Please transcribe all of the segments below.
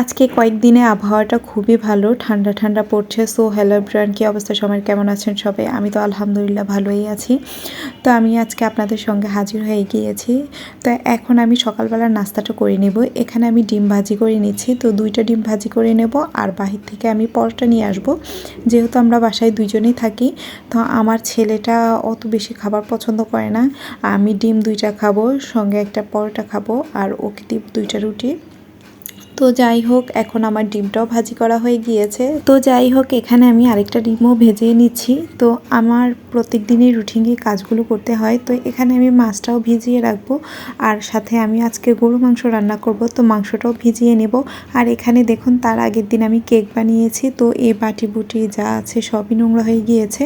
আজকে কয়েকদিনে আবহাওয়াটা খুবই ভালো, ঠান্ডা ঠান্ডা পড়ছে। সো হ্যালো ব্রান কী অবস্থা? সবাই কেমন আছেন সবাই? আমি তো আলহামদুলিল্লাহ ভালোই আছি। তো আমি আজকে আপনাদের সঙ্গে হাজির হয়ে গিয়েছি। তো এখন আমি সকালবেলার নাস্তাটা করে নেব। এখানে আমি ডিম ভাজি করে নিচ্ছি। তো দুইটা ডিম ভাজি করে নেব আর বাহির থেকে আমি পরোটা নিয়ে আসব। যেহেতু আমরা বাসায় দুইজনেই থাকি, তো আমার ছেলেটা অত বেশি খাবার পছন্দ করে না। আমি ডিম দুইটা খাব, সঙ্গে একটা পরোটা খাব আর ওকে দুইটা রুটি। তো যাই হোক, এখন আমার ডিমটাও ভাজি করা হয়ে গিয়েছে। তো যাই হোক, এখানে আমি আরেকটা ডিমও ভেজে নিচ্ছি। তো আমার প্রত্যেক দিনই রুটিনে কাজগুলো করতে হয়। তো এখানে আমি মাছটাও ভিজিয়ে রাখব। আর সাথে আমি আজকে গরু মাংস রান্না করব। তো মাংসটাও ভিজিয়ে নেব। আর এখানে দেখুন, তার আগের দিন আমি কেক বানিয়েছি। তো এই বাটি বুটি যা আছে সবই নোংরা হয়ে গিয়েছে।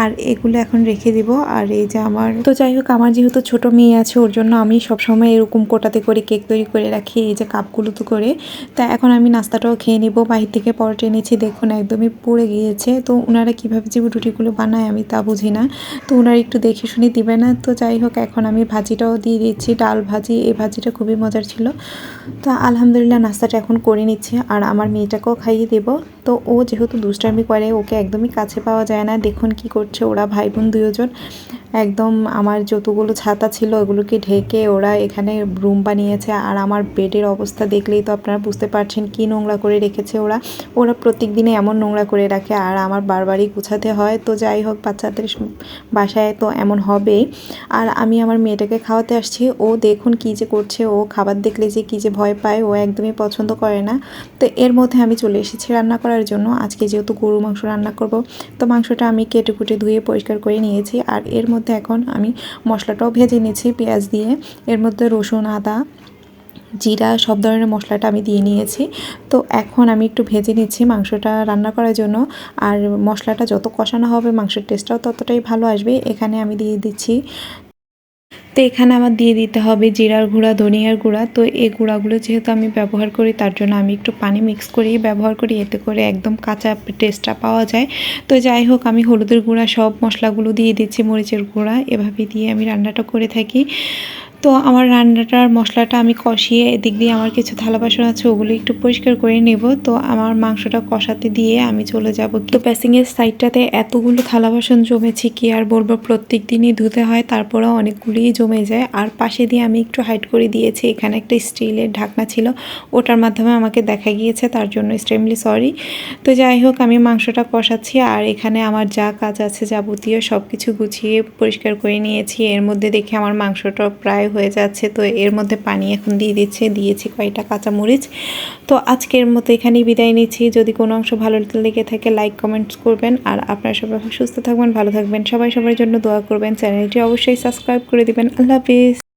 আর এগুলো এখন রেখে দিব। আর এই যে আমার তো যাই হোক, আমার যেহেতু ছোট মেয়ে আছে, ওর জন্য আমি সবসময় এরকম কোটাতে করে কেক তৈরি করে রাখি, এই যে কাপগুলো তো করে। তা এখন আমি নাস্তাটাও খেয়ে নিব। বাহির থেকে পরোটা এনেছি, দেখুন একদমই পুড়ে গিয়েছে। তো ওনারা কীভাবে যে রুটিগুলো বানায় আমি তা বুঝি না। তো ওনারা একটু দেখে শুনে দিবে না। তো যাই হোক, এখন আমি ভাজিটাও দিয়ে দিচ্ছি, ডাল ভাজি, এই ভাজিটা খুবই মজার ছিল। তো আলহামদুলিল্লাহ, নাস্তাটা এখন করে নিচ্ছি। আর আমার মেয়েটাকেও খাইয়ে দেব। তো ও যেহেতু দুষ্টামি করে, ওকে একদমই কাছে পাওয়া যায় না। দেখুন কি করছে ওরা ভাই বোন দুজন একদম আমার যতগুলো ছাতা ছিল ওগুলোকে ঢেকে ওরা এখানে রুম বানিয়েছে। আর আমার বেডের অবস্থা দেখলেই তো আপনারা বুঝতে পারছেন কি নোংরা করে রেখেছে ওরা। ওরা প্রত্যেক দিনে এমন নোংরা করে রাখে আর আমার বারবারই গুছাতে হয়। তো যাই হোক, বাচ্চাদের বাসায় তো এমন হবেই। আর আমি আমার মেয়েটাকে খাওয়াতে আসছি। ও দেখুন কী যে করছে। ও খাবার দেখলে যে কী যে ভয় পায়। ও একদমই পছন্দ করে না। তো এর মধ্যে আমি চলে এসেছি রান্না করার জন্য। আজকে যেহেতু গরু মাংস রান্না করব, তো মাংসটা আমি কেটে কুটে ধুয়ে পরিষ্কার করে নিয়েছি। আর এর মধ্যে এখন আমি মশলাটাও ভেজে নিয়েছি পেঁয়াজ দিয়ে। এর মধ্যে রসুন, আদা, জিরা সব ধরনের মশলাটা আমি দিয়ে নিয়েছি। তো এখন আমি একটু ভেজে নিচ্ছি মাংসটা রান্না করার জন্য। আর মশলাটা যত কষানো হবে মাংসের টেস্টটাও ততটাই ভালো আসবে। এখানে আমি দিয়ে দিচ্ছি তো এখানে আমার দিয়ে দিতে হবে জিরার গুঁড়া, ধনিয়ার গুঁড়া। তো এই গুঁড়াগুলো যেহেতু আমি ব্যবহার করি, তার জন্য আমি একটু পানি মিক্স করেই ব্যবহার করি, এতে করে একদম কাঁচা টেস্টটা পাওয়া যায়। তো যাই হোক, আমি হলুদের গুঁড়া সব মশলাগুলো দিয়ে দিচ্ছি, মরিচের গুঁড়া। এভাবে দিয়ে আমি রান্নাটা করে থাকি। তো আমার রান্নাটার মশলাটা আমি কষিয়ে এদিক দিয়ে আমার কিছু থালা বাসন আছে, ওগুলো একটু পরিষ্কার করে নেব। তো আমার মাংসটা কষাতে দিয়ে আমি চলে যাব। তো প্যাসিংয়ের সাইডটাতে এতগুলো থালা বাসন জমেছি কি আর বলব? প্রত্যেক দিনই ধুতে হয়, তারপরেও অনেকগুলোই জমে যায়। আর পাশে দিয়ে আমি একটু হাইট করে দিয়েছি, এখানে একটা স্টিলের ঢাকনা ছিল। ওটার মাধ্যমে আমাকে দেখা গিয়েছে, তার জন্য এক্সট্রিমলি সরি তো যাই হোক, আমি মাংসটা কষাচ্ছি আর এখানে আমার যা কাজ আছে যাবতীয় সব কিছু গুছিয়ে পরিষ্কার করে নিয়েছি। এর মধ্যে দেখে আমার মাংসটা প্রায় হয়ে যাচ্ছে, তো এর মধ্যে পানি এখন দিয়ে দিচ্ছে, দিয়েছি কয়েকটা কাঁচামরিচ। তো আজকের মতো এখানেই বিদায় নিচ্ছি। যদি কোনো অংশ ভালো লেগে থাকে লাইক কমেন্টস করবেন। আর আপনারা সবাই সুস্থ থাকবেন, ভালো থাকবেন। সবাই সবার জন্য দোয়া করবেন। চ্যানেলটি অবশ্যই সাবস্ক্রাইব করে দেবেন। আল্লাহ হাফিজ।